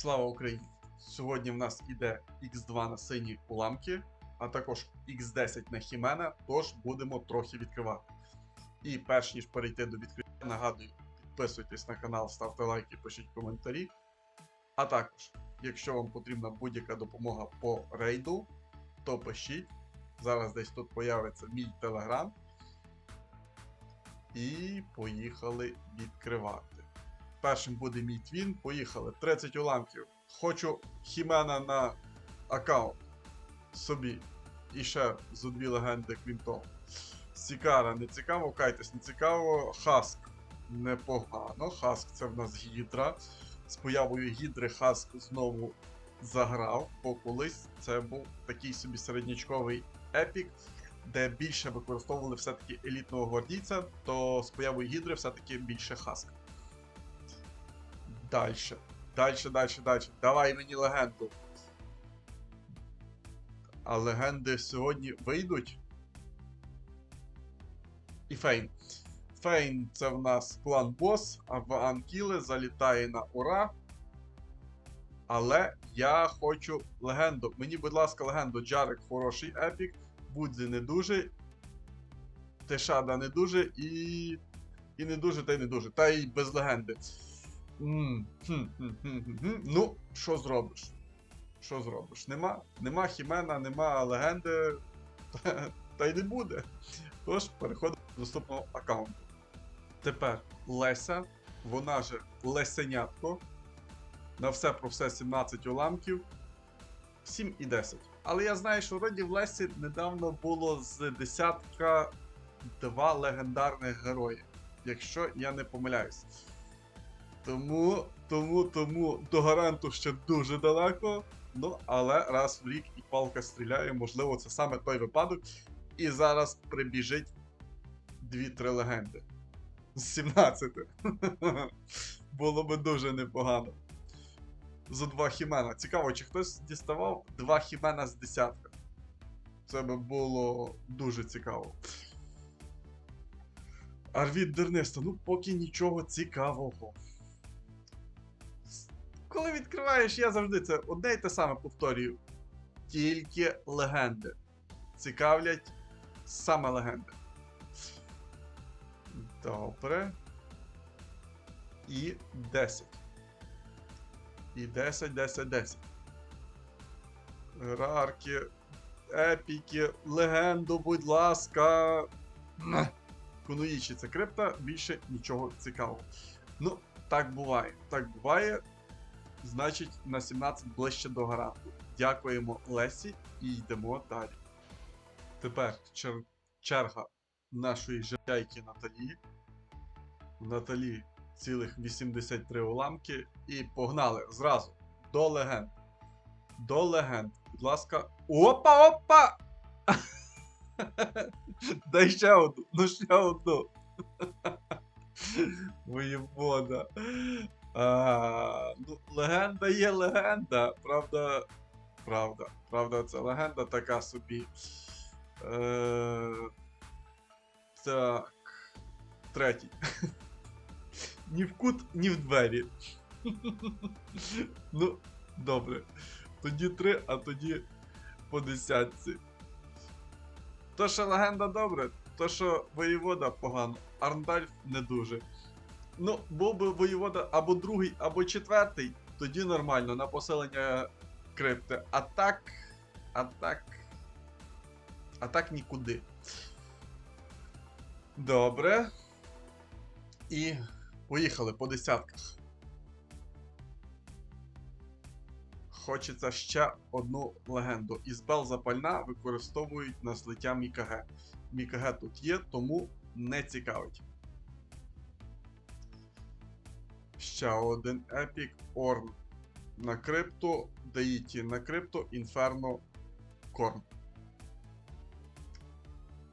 Слава Україні! Сьогодні в нас іде X2 на сині уламки, а також X10 на Хімена, тож будемо трохи відкривати. І перш ніж перейти до відкриття, нагадую, підписуйтесь на канал, ставте лайки, пишіть коментарі. А також, якщо вам потрібна будь-яка допомога по рейду, то пишіть. Зараз десь тут появиться мій телеграм. І поїхали відкривати. Першим буде мій твін. Поїхали. 30 уламків. Хочу Хімена на аккаунт собі. І ще зо дві легенди, крім того. Сікара не цікаво, Кайтес не цікаво. Хаск непогано. Хаск це в нас гідра. З появою гідри Хаск знову заграв, бо колись це був такий собі середнячковий епік, де більше використовували все-таки елітного гвардійця, то з появою гідри все-таки більше Хаск. Дальше. Дальше, дальше, дальше. Давай мені легенду. А легенди сьогодні вийдуть. І Фейн. Фейн це в нас клан бос, а в Анкіле залітає на ура. Але я хочу легенду. Мені, будь ласка, легенду. Джарик хороший епік. Будзі не дуже. Тешада не дуже і. І не дуже, та й не дуже. Та й без легенди. Ну, що зробиш? Що зробиш? Нема, нема Хімена, нема легенди, та, й не буде. Тож переходимо до наступного аккаунту. Тепер Леся, вона же Лесенятко. На все про все 17 уламків. 7 і 10. Але я знаю, що вроді в Лесі недавно було з десятка два легендарних герої. Якщо я не помиляюсь. Тому, тому, тому до гаранту ще дуже далеко. Ну, але раз в рік і палка стріляє, можливо, це саме той випадок. І зараз прибіжить дві-три легенди. З 17. Було би дуже непогано. За два хімена. Цікаво, чи хтось діставав два хімена з десятка. Це би було дуже цікаво. Арвід Дерниста, ну поки нічого цікавого. Коли відкриваєш, я завжди це одне й те саме повторюю. Тільки легенди. Цікавлять саме легенди. Добре. І 10. І 10, 10, 10. Рарки, епіки, легенду, будь ласка. Кунуїчі це крипта, більше нічого цікавого. Ну, так буває. Так буває. Значить, на 17 ближче до гаранту. Дякуємо Лесі і йдемо далі. Тепер чер- черга нашої жайки Наталі. У Наталі цілих 83 уламки. І погнали зразу до легенд. До легенд. Будь ласка. Опа, опа! Дай ще одну, ну ще одну. Воєвода. А, ну, легенда є легенда. Правда, правда, правда, це легенда така собі. Е, так. Третій. ні в кут, ні в двері. ну, добре. Тоді три, а тоді по десятці. То, що легенда добре, то, що воєвода погано, Арндальф не дуже. Ну, був би воєвода або другий, або четвертий, тоді нормально на поселення крипти. А так. А так. А так нікуди. Добре. І поїхали по десятках. Хочеться ще одну легенду. Ізбел запальна використовують на злиття Мікаге. Мікаге тут є, тому не цікавить. Ще один епік Орн на крипту, Деїті на крипту, Інферно Корн.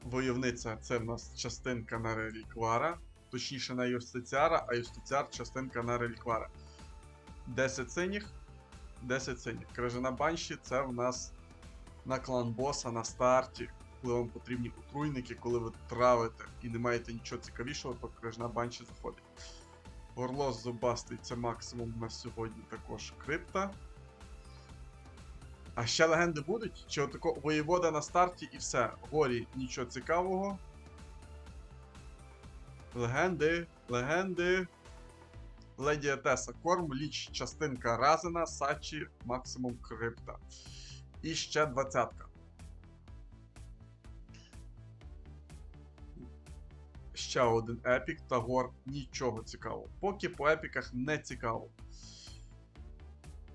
Войовниця це в нас частинка на реліквара, точніше на Юстиціара, а Юстиціар частинка на реліквара. 10 синіх, 10 синіх. Крижана банші це в нас на клан боса на старті. Коли вам потрібні отруйники, коли ви травите і не маєте нічого цікавішого, то крижна банші заходить. Орлос зубастий це максимум на сьогодні також крипта. А ще легенди будуть? Чи отако воєвода на старті і все. Горі нічого цікавого. Легенди, легенди. Леді Етеса Корм, Ліч, частинка Разена, Сачі, максимум крипта. І ще двадцятка. Ще один епік, Тагор, нічого цікавого. Поки по епіках не цікаво.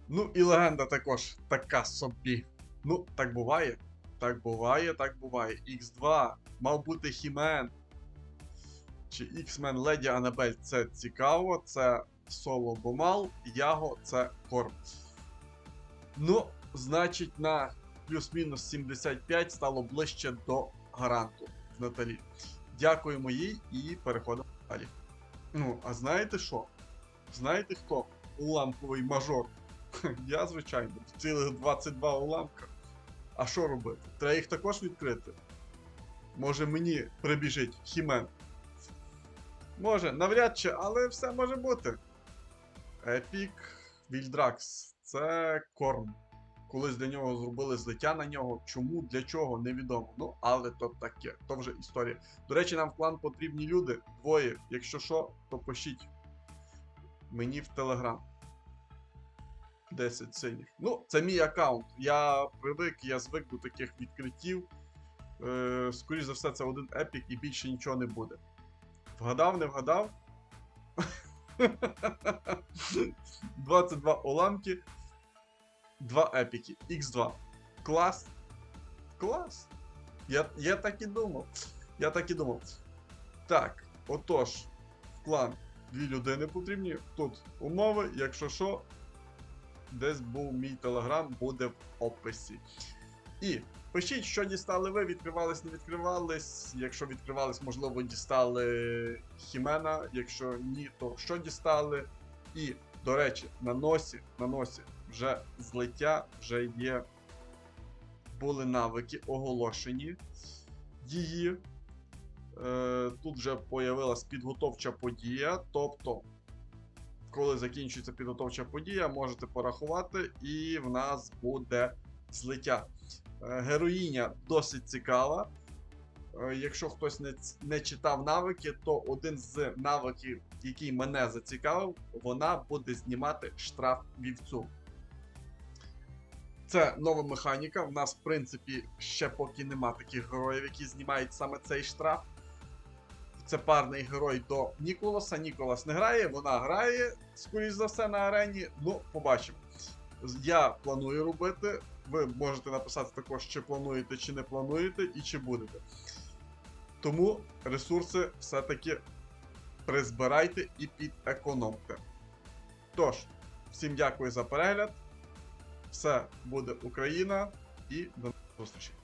Ну і легенда також така собі. Ну, так буває. Так буває, так буває. X2, мав бути Хімен. Чи X-Men Леді Анабель це цікаво, це соло Бомал, Яго це Корм. Ну, значить, на плюс-мінус 75 стало ближче до гаранту в Наталі. Дякуємо їй і переходимо далі. Ну, а знаєте що? Знаєте хто? Уламковий мажор. Я, звичайно, в цілих 22 уламка. А що робити? Треба їх також відкрити. Може мені прибіжить Хімен. Може, навряд чи, але все може бути. Епік Вільдракс. Це корм. Колись для нього зробили злиття на нього. Чому, для чого, невідомо. Ну, але то таке, то вже історія. До речі, нам в клан потрібні люди. Двоє. Якщо що, то пишіть мені в Телеграм. 10 синіх. Ну, це мій аккаунт. Я привик, я звик до таких відкриттів. Е, скоріш за все, це один епік і більше нічого не буде. Вгадав, не вгадав? 22 уламки. 2 епіки. Х2. Клас. Клас. Я, я так і думав. Я так і думав. Так, отож, в клан дві людини потрібні. Тут умови, якщо що, десь був мій телеграм, буде в описі. І пишіть, що дістали ви, відкривались, не відкривались. Якщо відкривались, можливо, дістали Хімена. Якщо ні, то що дістали. І, до речі, на носі, на носі вже злиття, вже є. Були навики оголошені її. Е, тут вже появилась підготовча подія. Тобто, коли закінчується підготовча подія, можете порахувати, і в нас буде злиття. Е, Героїня досить цікава. Е, Якщо хтось не, не читав навики, то один з навиків, який мене зацікавив, вона буде знімати штраф вівцю. Це нова механіка. В нас, в принципі, ще поки нема таких героїв, які знімають саме цей штраф. Це парний герой до Ніколаса. Ніколас не грає, вона грає, скоріш за все, на арені. Ну, побачимо. Я планую робити. Ви можете написати також, чи плануєте, чи не плануєте, і чи будете. Тому ресурси все-таки призбирайте і підекономте. Тож, всім дякую за перегляд. Все буде Україна і до нових зустрічей.